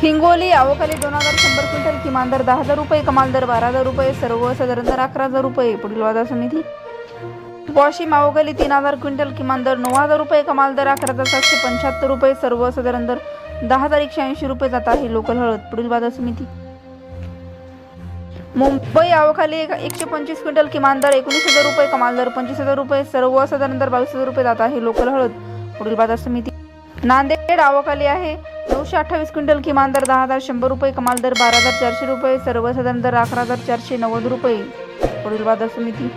हिंगोली अवकाली दोन हजार शंभर क्विंटल किमान दर दहा हजार रुपये कमाल दर बारा हजार रुपये सर्वसाधारण दर अकरा हजार रुपये पुढील बाजार समिती. वाशिम अवकाली तीन हजार क्विंटल किमान दर नऊ हजार रुपये कमाल दर अकरा हजार सातशे पंच्याहत्तर रुपये सर्वसाधारण दर दहा हजार एकशे ऐंशी रुपये जात आहे लोकल हळद पुढील बाजार समिती. मुंबई अवखाली एक- एकशे पंचवीस क्विंटल किमान दर एकोणीस हजार रुपये कमाल दर पंचवीस हजार रुपये सर्वसाधारण दर बावीस हजार रुपये जात आहे लोकल हळद पुढील बाजार समिती. नांदेड आवकाली आहे नऊशे अठ्ठावीस क्विंटल किमान दर दहा हजार शंभर रुपये कमाल दर बारा हजार चारशे रुपये सर्वसाधारण दर अकरा हजार चारशे नव्वद रुपये. पुढील बाजार समिती